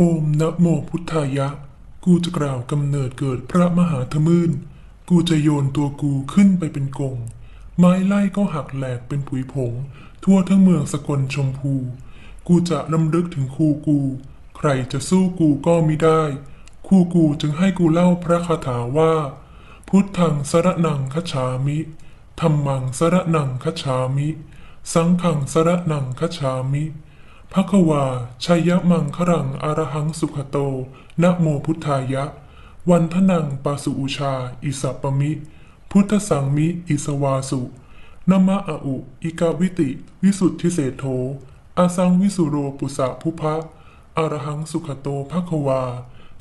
โอมนะโมพุทธายะ กูจะกล่าวกำเนิดเกิดพระมหาธมืนกูจะโยนตัวกูขึ้นไปเป็นกง ไม้ไล่ก็หักแหลกเป็นผุยผง ทั่วทั้งเมืองสกลชมพู กูจะลำลึกถึงครูกู ใครจะสู้กูก็มิได้ ครูกูจึงให้กูเล่าพระคาถาว่า พุทธังสระนังคัจฉามิธรรมังสระนังคัจฉามิ สังฆังสระนังคัจฉามิ ภควาชัยมังครังอรหังสุขโต นะโมพุทธายะ วันทนังปาสุอุชา อิสัปมิ พุทธสังมิ อิสวาสุนมะอะอุ อิกาวิติ วิสุทธิเศโธอาสังวิสุโรปุสะภุภะอรหังสุขโตภควา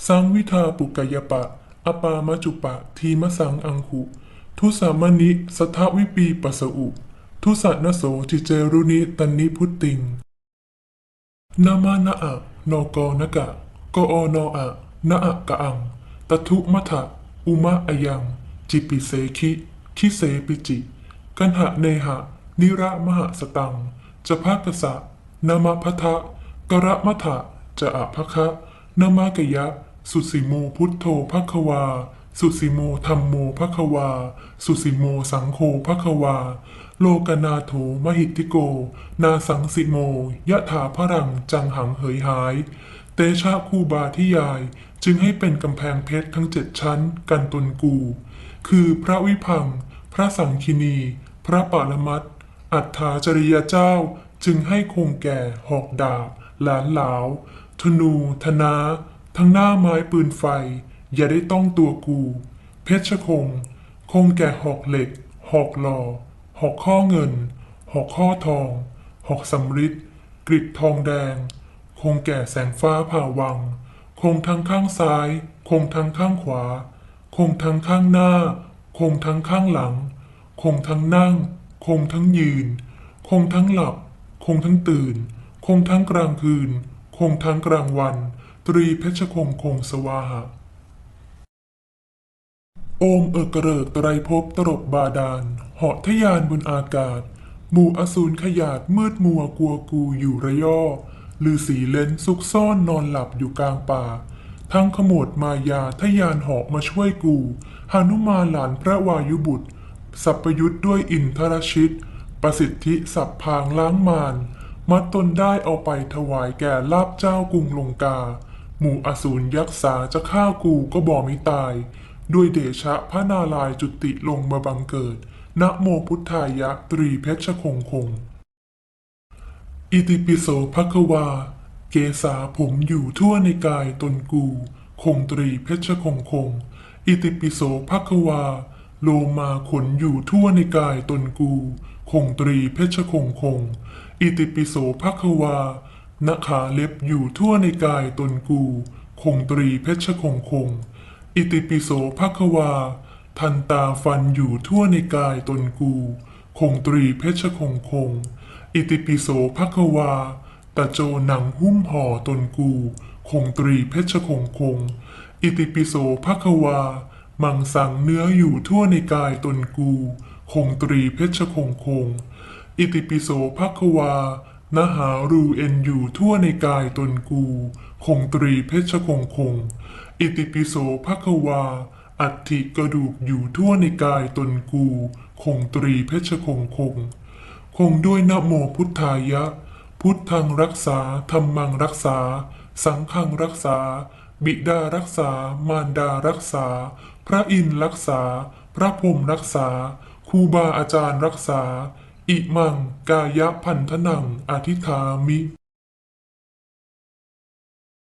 สังวิทาปุกยปะ อปามจุปะ ทีมสังอังคุทุสามนิสทวิปีปัสสอุ ทุสันโสจิเจรุนิตันนิพุตติง นามานะอะนอกอนกะกอนออะนะอะกะอังตทุมัทะอุมะอะยัง จิปิเสคิคิเสปิจิ กันหะเนหะ นิระมหสตังจะภาคสะนามพัทะกระมัทะจะอะภคะนามากยะ สุสิโมพุทโธภควา สุสิโมธรรมโมภควา สุสิโมสังโฆภควา โลกนาโถมหิติโก นาสังสิโม ยะถาพรังจังหังเหยหาย เตชะคูบาที่ยาย จึงให้เป็นกำแพงเพชรทั้งเจ็ดชั้น กันตนกู คือพระวิพัง พระสังคินี พระปารมัตอัฏฐาจริยเจ้าจึงให้คงแก่หอกดาบ หลานหลาวธนูธนา ทั้งหน้าไม้ปืนไฟ อย่าได้ต้องตัวกู เพชรคง คงแก่หอกเหล็ก หอกหลอหอกข้อเงิน หอกข้อทอง หอกสำริดกริดทองแดง คงแก่แสงฟ้าผ่าวัง คงทั้งข้างซ้าย คงทั้งข้างขวา คงทั้งข้างหน้า คงทั้งข้างหลัง คงทั้งนั่ง คงทั้งยืน คงทั้งหลับ คงทั้งตื่น คงทั้งกลางคืน คงทั้งกลางวัน ตรีเพชรคงคงสวาหะ โอมเอกเริกไตรภพตรบบาดาล เหาะทยานบนอากาศ หมู่อสูรขยาดมืดมัวกลัวกูอยู่ระยอลือสีเลนซุกซ่อนนอนหลับอยู่กลางป่า ทั้งขโมดมายาทยานเหาะมาช่วยกูหานุมาหลานพระวายุบุตร สัพยุทธ์ด้วยอินทรชิต ประสิทธิสับพางล้างมารมัดตนได้เอาไปถวายแก่ลาบเจ้ากรุงลงกา หมู่อสูรยักษาจะฆ่ากูก็บอกมิตาย ด้วยเดชะพระนารายจุติลงมาบังเกิด นะโมพุทธายะตรีเพชรคงคง อิติปิโสภควา เกษาผมอยู่ทั่วในกายตนกู คงตรีเพชรคงคง อิติปิโสภควา โลมาขนอยู่ทั่วในกายตนกู คงตรีเพชรคงคง อิติปิโสภควานาขาเล็บอยู่ทั่วในกายตนกู คงตรีเพชรคงคง อิติปิโสภควา ทันตาฟันอยู่ทั่วในกายตนกู คงตรีเพชรคงคง อิติปิโสภควาตะโจหนังหุ้มห่อตนกู คงตรีเพชรคงคง อิติปิโสภควา มังสังเนื้ออยู่ทั่วในกายตนกู คงตรีเพชรคงคง อิติปิโสภควา นหารูเอ็นอยู่ทั่วในกายตนกู คงตรีเพชรคงคง อิติปิโสภควา อัฐิกระดูกอยู่ทั่วในกายตนกู คงตรีเพชรคงคง คงด้วยนโมพุทธายะ พุทธังรักษาธรรมังรักษา สังฆังรักษา บิดารักษา มารดารักษา พระอินทร์รักษา พระพรหมรักษาครูบาอาจารย์รักษา อิมังกายพันธนังอธิธามิ